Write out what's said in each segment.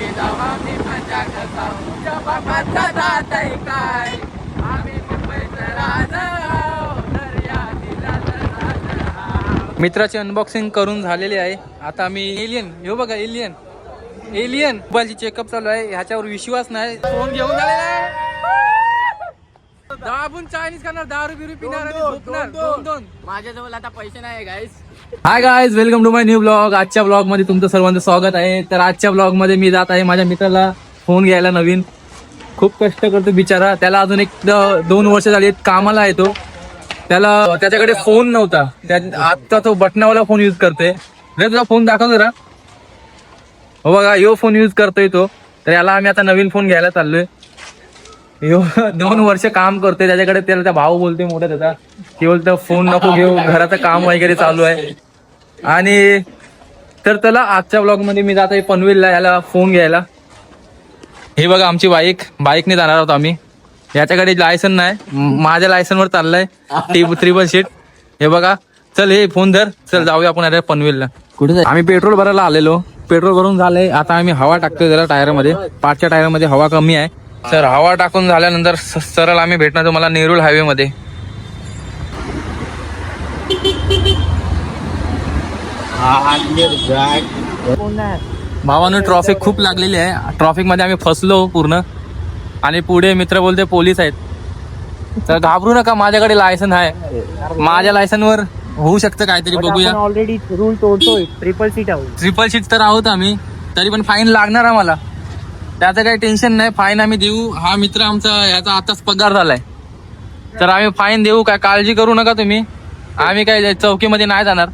पिजावा मी मजा करता तुझ्या बापाचा दात काय आम्ही मुंबईचं राजा मित्राची अनबॉक्सिंग करून झालेली आहे. आता आम्ही एलियन हे बघा एलियन एलियन मोबाईलची चेकअप चालू आहे. ह्याच्यावर विश्वास नाही. फोन घेऊन झालेला आहे. दाबून चायनीज करणार दारू बिरू पिणार आणि झोपणार दोन दोन माझ्याजवळ आता पैसे नाही guys hi guys welcome to my new blog आजच्या ब्लॉगमध्ये तुमचं सर्वांचं स्वागत आहे. तर आजच्या ब्लॉगमध्ये मी जात आहे माझ्या मित्राला फोन घ्यायला नवीन. खूप कष्ट करतो बिचारा. त्याला अजून एक द- दोन वर्ष झाली कामाला आहे तो. त्याला त्याच्याकडे फोन नव्हता. त्या आता तो बटनावाला फोन युज करतोय. रे तुझा फोन दाखव जरा. हो बघा यो फोन युज करतोय तो. तर याला आम्ही आता नवीन फोन घ्यायला चाललोय. यो दोन वर्ष काम करतोय त्याच्याकडे त्याला त्या भाऊ बोलतोय मोठा त्याचा. की बोलतो फोन नको घेऊ घराचं काम वगैरे चालू आहे. आणि तर त्याला आजच्या ब्लॉगमध्ये मी जात आहे पनवेलला याला फोन घ्यायला. हे बघा आमची बाईक बाईकने जाणार आहोत आम्ही. याच्याकडे लायसन नाही माझ्या लायसनवर चाललाय ट्रिपल सीट हे बघा चल हे फोन धर. चल जाऊया आपण आता पनवेलला. कुठे आम्ही पेट्रोल भरायला आलेलो. पेट्रोल भरून झालंय आता आम्ही हवा टाकतोय जरा टायरमध्ये पाचच्या टायरमध्ये हवा कमी आहे. तर हवा टाकून झाल्यानंतर सरळ आम्ही भेटणार तुम्हाला नेरुळ हायवे मध्ये भावानं ट्रॉफिक खूप लागलेली आहे. ट्रॉफिकमध्ये आम्ही फसलो पूर्ण. आणि पुढे मित्र बोलते पोलीस आहेत. तर घाबरू नका माझ्याकडे लायसन आहे. माझ्या लायसनवर होऊ शकतं काहीतरी बघूया. ऑलरेडी रूल तोडतोय. ट्रिपल सीट आहोत. ट्रिपल सीट तर आहोत आम्ही. तरी पण फाईन लागणार आम्हाला. त्याचं काही टेन्शन नाही फाईन आम्ही देऊ. हा मित्र आमचा याचा आताच पगार झालाय. तर आम्ही फाईन देऊ काय काळजी करू नका तुम्ही. आम्ही काय चौकीमध्ये नाही जाणार.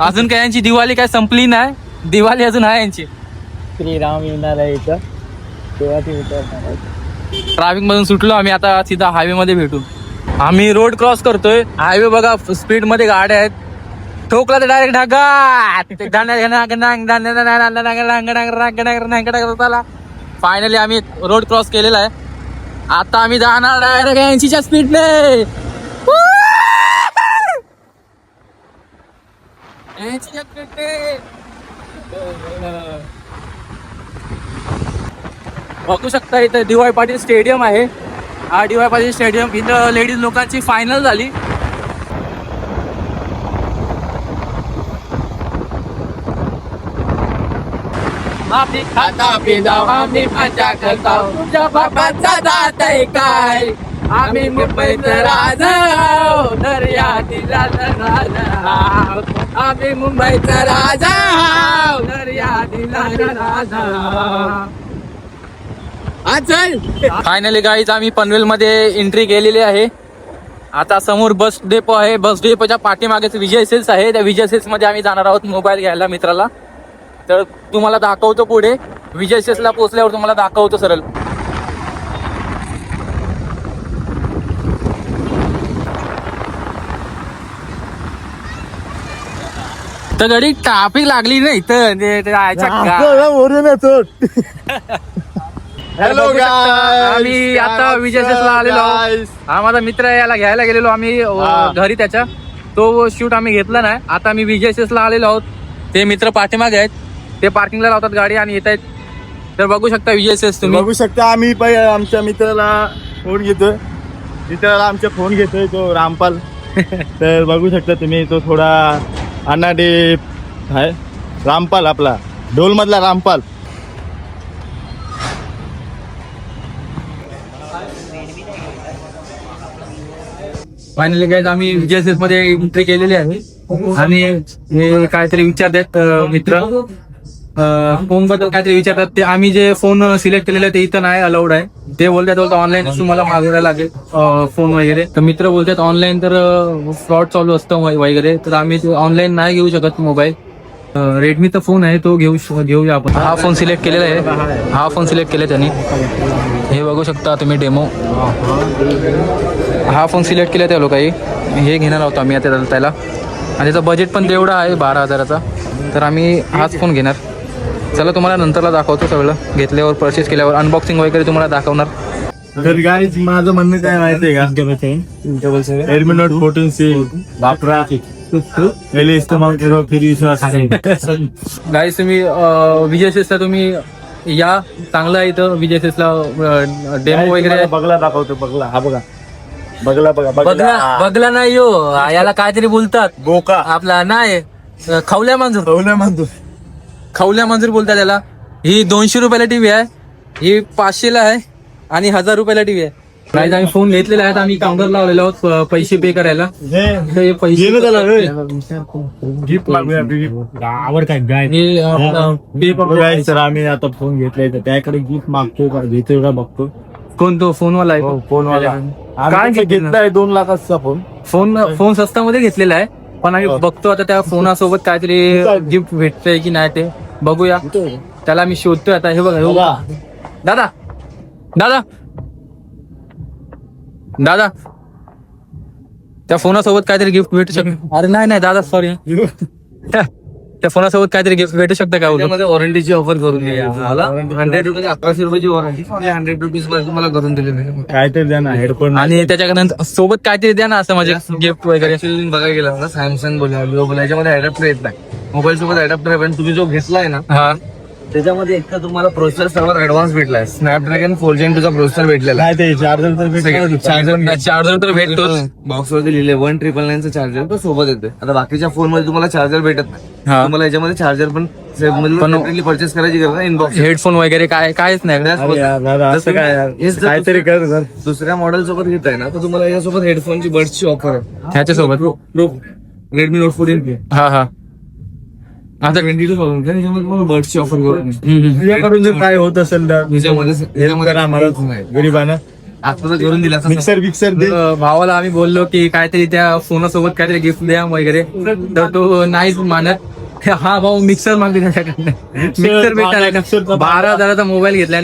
अजून काय यांची दिवाळी काय संपली नाही? दिवाळी अजून आहे यांची. श्रीराम येणार आहे इथं. तेव्हा ते. ट्रॅफिक मधून सुटलो आम्ही आता सीधा हायवे मध्ये भेटू. आम्ही रोड क्रॉस करतोय. हायवे बघा स्पीडमध्ये गाड्या आहेत. ठोकला तर डायरेक्ट ढगा फायनली आम्ही रोड क्रॉस केलेला आहे आता आम्ही जाणार डायरेक्ट ऐंशीच्या स्पीडने ऐंशीच्या स्पीडने बघू शकता इथं डीवाय पाटील स्टेडियम आहे हा डीवाय पाटील स्टेडियम इथं लेडीज लोकांची फायनल झाली आम्ही खाता पिता आम्ही मजा करता तुझ्या बापाचा दात आहे काय? आम्ही मुंबईत राजा दर्यातील राजा आम्ही मुंबईचा राजा दर्यातील राजा फायनली गाईज आम्ही पनवेल मध्ये एंट्री केलेली आहे. आता समोर बस डेपो आहे. बस डेपोच्या पाठीमागेच विजय सेल्स आहे. त्या विजय सेल्समध्ये आम्ही जाणार आहोत मोबाईल घ्यायला मित्राला. तर तुम्हाला दाखवतो पुढे. विजय सेल्सला पोहोचल्यावर तुम्हाला दाखवतो सरळ. तर गडी ट्राफिक लागली नाही तर हॅलो आम्ही आता विजय सेल्सला आलेलो आहोत. हा माझा मित्र आहे, याला घ्यायला गेलेलो आम्ही. घरी त्याच्या. तो शूट आम्ही घेतला नाही. आता आम्ही विजय ला आलेलो आहोत. ते मित्र पाठीमागे आहेत. ते पार्किंगला लावतात गाडी आणि येत आहेत तर बघू शकता विजय सेल्स तुम्ही. बघू शकता आम्ही पै आमच्या मित्राला फोन घेतोय मित्राला आमचा फोन घेतोय तो रामपाल. तर बघू शकता तुम्ही तो थोडा अनाडे आहे. रामपाल आपला. ढोलमधला रामपाल. फायनली काय आम्ही विजयमध्ये एंट्री केलेली आहे. आणि काहीतरी विचारतात अ, मित्र. फोनबद्दल काहीतरी विचारतात. ते आम्ही जे फोन सिलेक्ट केलेले आहे ते इथं नाही अलाउड आहे. ते बोलतात बोलतात ऑनलाईन तुम्हाला मागवायला लागेल फोन वगैरे. तर मित्र बोलतात ऑनलाईन तर फ्रॉड चालू असतं वगैरे. तर आम्ही ऑनलाईन नाही घेऊ शकत मोबाईल रेडमीचा फोन आहे तो घेऊ घेऊया आपण. हा फोन सिलेक्ट केलेला आहे. हा फोन सिलेक्ट केला त्यांनी. हे बघू शकता तुम्ही डेमो हा फोन सिलेक्ट केला त्या लोकांनी. हे घेणार आहोत आम्ही आता त्याला. आणि त्याचं बजेट पण तेवढा आहे बारा हजाराचा. तर आम्ही हाच फोन घेणार. चला तुम्हाला नंतरला दाखवतो सगळं. घेतल्यावर परचेस केल्यावर अनबॉक्सिंग वगैरे तुम्हाला दाखवणार. तर काय माझं म्हणणं काय माहितीये का? एअरमिनोट फोर्टीन सी वापरा पहिले इस्तेमाल करो फिर विश्वास. गाईस तुम्ही विजय ला तुम्ही या. चांगला आहे इथं विजय ला डेमो वगैरे. बगला दाखवतो बगला. हा बघा. बगला बघा बघला बघला नाही यो याला काहीतरी बोलतात. बोका. आपला नाही खवल्या मांजूर. ठेवलं म्हणतो खवल्या मंजूर बोलतात त्याला. ही दोनशे रुपयाला टीव्ही आहे. ही पाचशेला आहे आणि हजार रुपयाला टीव्ही आहे. Guys, आम्ही फोन घेतलेला आहे. आम्ही काउंटर लावलेलो आहोत पैसे पे करायला. हे पैसे आवड काय हे. आम्ही आता फोन घेतलाय. तर त्याकडे गिफ्ट मागतो का घेतोय का बघतो. कोण तो फोनवाला आहे फोन वाला काय काय घेतलं? घेतलाय दोन लाखाचा फोन फोन फोन स्वस्तामध्ये घेतलेला आहे. पण आम्ही बघतो आता त्या फोनासोबत काहीतरी गिफ्ट भेटतंय की नाही ते. बघूया. त्याला मी शोधतोय आता. हे बघा हे बघा. दादा. दादा. दादा. त्या फोनासोबत काहीतरी गिफ्ट भेटू शकत अरे नाही नाही दादा सॉरी त्या फोनासोबत काहीतरी गिफ्ट भेटू शकतं का वॉरंटीची ऑफर करून दिली. मला हंड्रेड रुपीज अकराशे रुपयाची वॉरंटी हंड्रेड रुपीज तुम्हाला करून दिली काहीतरी द्या ना हेडफोन आणि त्याच्यानंतर सोबत काहीतरी द्या ना असं म्हणजे गिफ्ट वगैरे. बघायला गेलं ना सॅमसंग बोला बोला याच्यामध्ये अडॅप्टर येत नाही. मोबाईल सोबत अडॅप्टर आहे पण तुम्ही जो घेतलाय ना हा. त्याच्यामध्ये एक तर तुम्हाला प्रोसेसर सर्वात ऍडव्हान्स भेटलाय. स्नॅपड्रॅगन फोर जेन टूचा प्रोसेसर भेटलेला नाही ते चार्जर तर भेटेल. चार्जर चार्जर तर भेटतोच. बॉक्स वरती लिहिले वन ट्रिपल नाईनचं चार्जर तो सोबत येते आता बाकीच्या फोनमध्ये तुम्हाला चार्जर भेटत नाही. हा. तुम्हाला याच्यामध्ये चार्जर पण परचेस करायची गरज नाही इनबॉक्स हेडफोन वगैरे काय कायच नाही. अरे यार, असं काय यार? हेच जर काहीतरी कर दुसऱ्या मॉडेल सोबत घेताय ना तर तुम्हाला यासोबत हेडफोनची बड्सची ऑफर आहे. ह्याच्यासोबत? रेडमी नोट फोर्टीन हा हा. आता ट्वेंटी टू थाउजंड त्याच्यामध्ये तुम्हाला बड्सची ऑफर करून. तुझ्याकडून जर काय होत असेल तर त्याच्यामध्ये आम्हाला गरीबांना. आता करून दिला मिक्सर बिक्सर दे. भावाला आम्ही बोललो की काहीतरी त्या फोनासोबत काहीतरी गिफ्ट द्या वगैरे. तर तो नाहीच मानत. हा भाऊ मिक्सर मागते त्याच्याकडनं. मिक्सर का बारा हजाराचा मोबाईल घेतला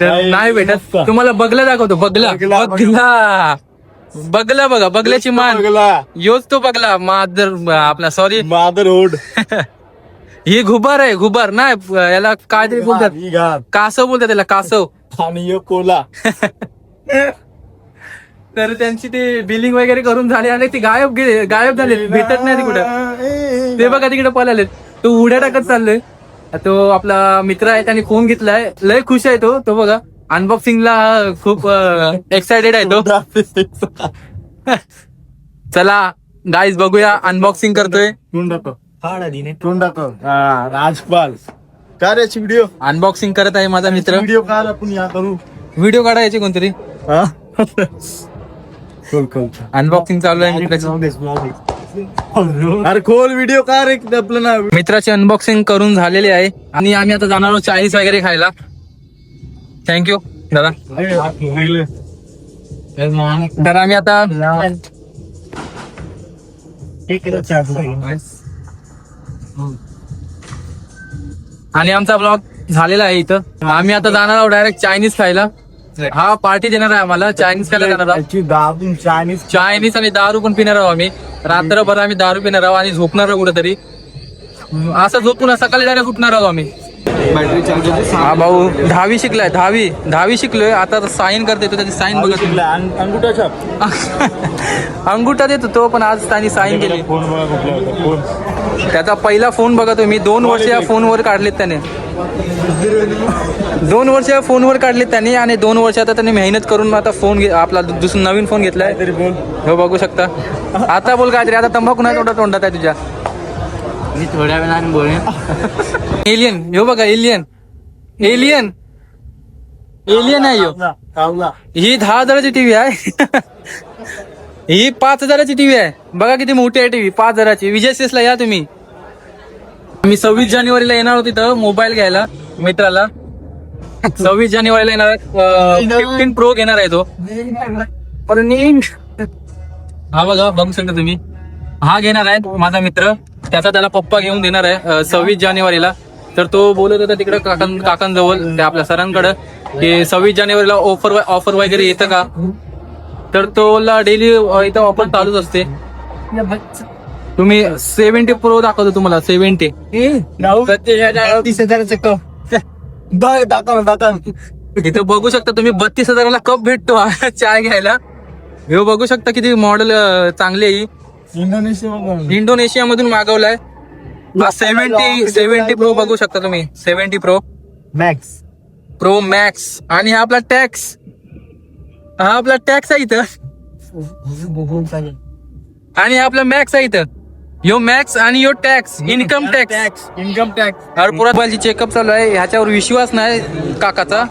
तरी नाही भेटत. तुम्हाला बगला दाखवतो. बगला. बगला, बगला बगला बघा बगल्याची मान. बघला. योच तो बगला मादर आपला सॉरी मादर होड. ही घुबार आहे घुबार नाही याला काहीतरी बोलतात. ही घात. कासव बोलतात त्याला कासव. आणि एक कोला. तर त्यांची ते बिलिंग वगैरे करून झाली आणि ती गायब गेले गायब झाले. भेटत नाही ती कुठं. ते बघा तिकडे पळाले. तो उड्या टाकत चाललोय. तो आपला मित्र आहे त्याने फोन घेतलाय. लय खुश आहे तो तो बघा. अनबॉक्सिंगला खूप एक्साइटेड आहे तो. चला गाईज बघूया अनबॉक्सिंग करतोय. तोंड दाखव तोंड दाखव हा, राजपाल. काय रे व्हिडिओ अनबॉक्सिंग करत आहे माझा मित्र. व्हिडिओ काढ आपण या करू. व्हिडिओ काढायचे कोणतरी? हा? खोल खोल. अनबॉक्सिंग चालू आहे मित्राची. अरे खोल व्हिडिओ का रे आपलं ना मित्राची अनबॉक्सिंग करून झालेली आहे. आणि आम्ही आता जाणार आहोत चाळीस वगैरे खायला. थँक्यू दादा. तर आम्ही आता आणि आमचा ब्लॉग झालेला आहे इथं. आम्ही आता जाणार आहोत डायरेक्ट चायनीज खायला. हा पार्टी देणार आहे आम्हाला. चायनीज खायला जाणार आहोत. चायनीज चायनीज आणि दारू पण पिणार आहोत आम्ही. रात्रभर आम्ही दारू पिणार आहोत आणि झोपणार आहोत कुठेतरी. असं झोपून सकाळी डायरेक्ट उठणार आहोत आम्ही. बॅटरी हा भाऊ दहावी शिकलाय दहावी. दहावी शिकलोय आता साईन करते तो त्याची साईन बघत. अंगुठा छाप. अंगुठा देतो तो पण आज त्यांनी साईन केली. त्याचा पहिला फोन बघा तुम्ही दोन वर्ष या फोनवर काढलेत त्याने. दोन वर्ष या फोनवर काढलेत त्याने आणि दोन वर्ष आता त्याने मेहनत करून आता फोन आपला दुसरा नवीन फोन घेतलाय. तरी हो बघू शकता. आता बोल काहीतरी आता तंबाखू नाही तोंडात आहे तुझ्या. मी थोड्या वेळाने बोलेन. एलियन हो बघा एलियन एलियन एलियन आहे. कावला ही दहा हजाराची टीव्ही आहे. ही पाच हजाराची टीव्ही आहे. बघा किती मोठी आहे टीव्ही पाच हजाराची. विजय सेसला या तुम्ही. मी सव्वीस जानेवारीला येणार होतो तिथं मोबाईल घ्यायला मित्राला. सव्वीस जानेवारीला येणार फिफ्टीन प्रो घेणार आहे तो. पण हा बघा बघू शकता तुम्ही. हा घेणार आहे माझा मित्र. त्याचा त्याला पप्पा घेऊन देणार आहे सव्वीस जानेवारीला. तर तो बोलत होता तिकडे काकां काकांजवळ त्या आपल्या सरांकडे की सव्वीस जानेवारीला ऑफर ऑफर वगैरे येतं का? तर तोला डेली इथं ऑफर चालूच असते. तुम्ही सेव्हन्टी प्रो दाखवतो तुम्हाला सेव्हन्टी तीस हजाराचं कप दाखव दाखव इथं बघू शकता तुम्ही बत्तीस हजाराला कप भेटतो चाय घ्यायला. हे बघू शकता किती मॉडेल चांगली आहे. इंडोनेशिया इंडोनेशिया मधून मागवलाय सेव्हन्टी सेव्हन्टी प्रो बघू शकता तुम्ही. Seventy pro max pro max आणि हा आपला टॅक्स हा आपला टॅक्स आहे इथं. आणि हा आपला मॅक्स आहे इथं. यो मॅक्स आणि यो tax income tax income tax मोबाईलची चेकअप चालू आहे. ह्याच्यावर विश्वास नाही काकाचा.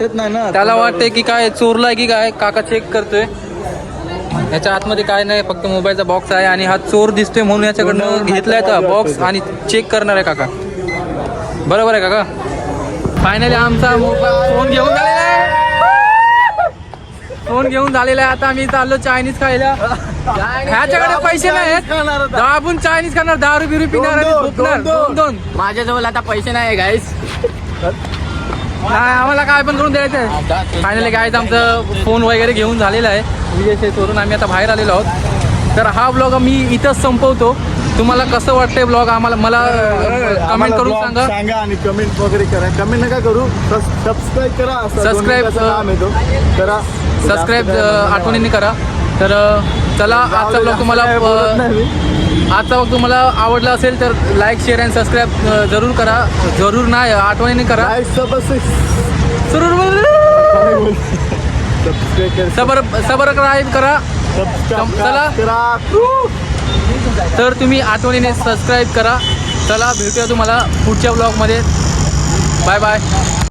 त्याला वाटतंय की काय चोरलाय की काय काका चेक करतोय. याच्या आतमध्ये काय नाही फक्त मोबाईलचा बॉक्स आहे आणि हा चोर दिसतोय म्हणून याच्याकडनं घेतलाय का बॉक्स आणि चेक करणार आहे काका. बरोबर आहे काका? फायनली आमचा मोबाईल फोन घेऊन झालेला आहे. फोन घेऊन झालेला आहे. आता आम्ही चाललो चायनीज खायला. ह्याच्याकडे पैसे नाही दाबून चायनीज खाणार दारू बिरू पिणार आणि झोपणार दोन दोन माझ्याजवळ आता पैसे नाही गाईस नाही आम्हाला काय पण करून द्यायचं आहे. फायनली गाईज आमचं फोन वगैरे घेऊन झालेला आहे. विजय शेतवरून आम्ही आता बाहेर आलेलो आहोत. तर हा ब्लॉग मी इथंच संपवतो. तुम्हाला कसं वाटतंय ब्लॉग आम्हाला मला कमेंट करून सांगा. सांगा आणि कमेंट वगैरे करा. कमेंट नका करू. सबस्क्राईब करा येतो करा. सबस्क्राईब आठवणीने करा. तर चला आजचा ब्लॉग तुम्हाला. आजचा ब्लॉग तुम्हाला आवडला असेल तर लाईक शेअर अँड सबस्क्राईब जरूर करा. जरूर नाही आठवणीने करा. सबर सबस्क्राईब करा. चला. तर तुम्ही आठवणीने सबस्क्राईब करा. चला भेटूया तुम्हाला पुढच्या ब्लॉगमध्ये बाय बाय